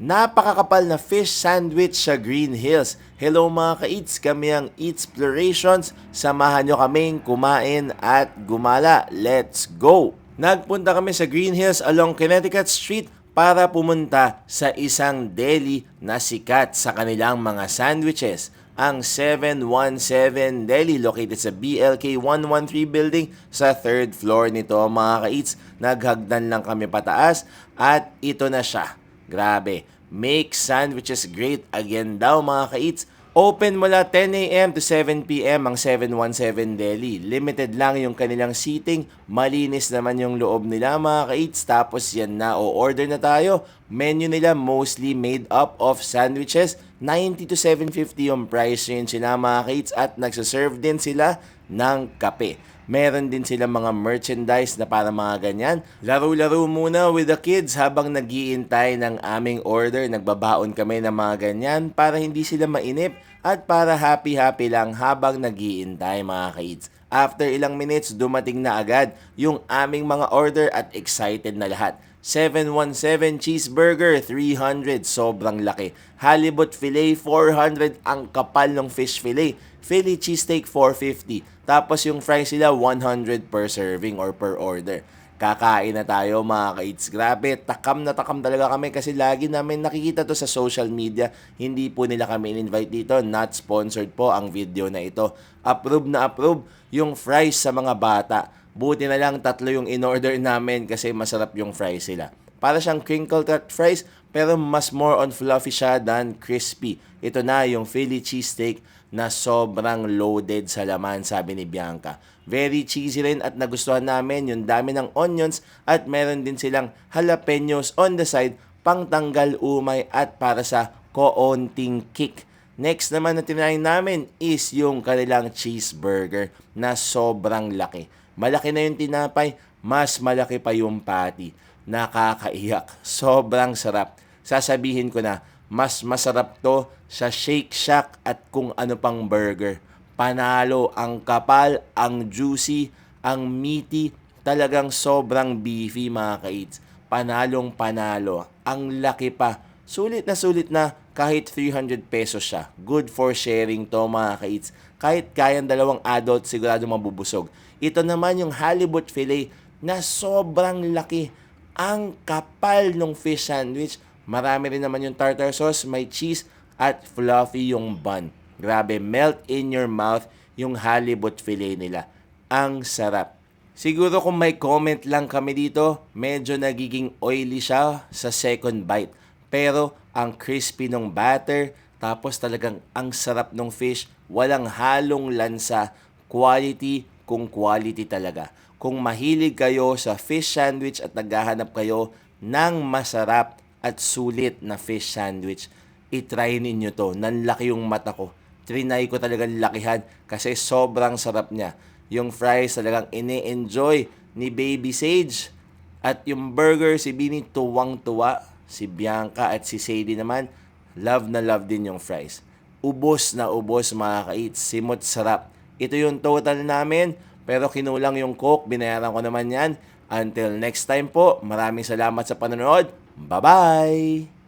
Napakakapal na fish sandwich sa Green Hills. Hello mga ka-eats, kami ang Eatsplorations. Samahan nyo kaming kumain at gumala. Let's go! Nagpunta kami sa Green Hills along Connecticut Street para pumunta sa isang deli na sikat sa kanilang mga sandwiches. Ang 717 Deli located sa BLK 113 building sa third floor nito mga ka-eats. Naghagdan lang kami pataas at ito na siya. Grabe. Make sandwiches great again daw mga ka-eats. Open mula 10 a.m. to 7 p.m. ang 717 Deli. Limited lang yung kanilang seating. Malinis naman yung loob nila mga ka-eats. Tapos yan na, o-order na tayo. Menu nila mostly made up of sandwiches. 90 to 750 yung price range nila mga ka-eats. At nagsaserve din sila ng kape. Meron din sila mga merchandise na para mga ganyan. Laro-laro muna with the kids habang nagiintay ng aming order. Nagbabaon kami ng mga ganyan para hindi sila mainip at para happy-happy lang habang nagiintay mga kids. After ilang minutes, dumating na agad yung aming mga order at excited na lahat. 717 cheeseburger, 300, sobrang laki. Halibut fillet, 400, ang kapal ng fish fillet. Philly cheesesteak, 450. Tapos yung fries sila, 100 per serving or per order. Kakain na tayo mga ka-eats. Grabe, takam na takam talaga kami kasi lagi namin nakikita to sa social media. Hindi po nila kami in-invite dito. Not sponsored po ang video na ito. Approve na approve yung fries sa mga bata. Buti na lang tatlo yung in-order namin kasi masarap yung fries sila. Para siyang crinkle cut fries pero mas more on fluffy siya than crispy. Ito na yung Philly cheesesteak na sobrang loaded sa laman sabi ni Bianca. Very cheesy rin at nagustuhan namin yung dami ng onions at meron din silang jalapenos on the side pang tanggal umay at para sa koonting kick. Next naman na tinayin namin is yung kanilang cheeseburger na sobrang laki. Malaki na yung tinapay, mas malaki pa yung patty. Nakakaiyak. Sobrang sarap. Sasabihin ko na, mas masarap to sa Shake Shack at kung ano pang burger. Panalo ang kapal, ang juicy, ang meaty, talagang sobrang beefy mga ka-eats. Panalong panalo. Ang laki pa. Sulit na sulit na kahit 300 pesos siya. Good for sharing to mga ka-eats. Kahit kayang dalawang adult, sigurado mabubusog. Ito naman yung halibut fillet na sobrang laki. Ang kapal ng fish sandwich. Marami rin naman yung tartar sauce, may cheese, at fluffy yung bun. Grabe, melt in your mouth yung halibut fillet nila. Ang sarap. Siguro kung may comment lang kami dito, medyo nagiging oily siya sa second bite. Pero ang crispy ng batter, tapos talagang ang sarap ng fish, walang halong lansa, quality kung quality talaga. Kung mahilig kayo sa fish sandwich at naghahanap kayo ng masarap at sulit na fish sandwich, itry ninyo to. Nanlaki yung mata ko. Trinay ko talagang lakihan kasi sobrang sarap niya. Yung fries talagang ini-enjoy ni Baby Sage. At yung burger, si Bini tuwang-tuwa. Si Bianca at si Sadie naman, love na love din yung fries. Ubos na ubos mga ka-eats. Simot sarap. Ito yung total namin. Pero kinulang yung coke. Binayaran ko naman yan. Until next time po, maraming salamat sa panonood. Bye-bye!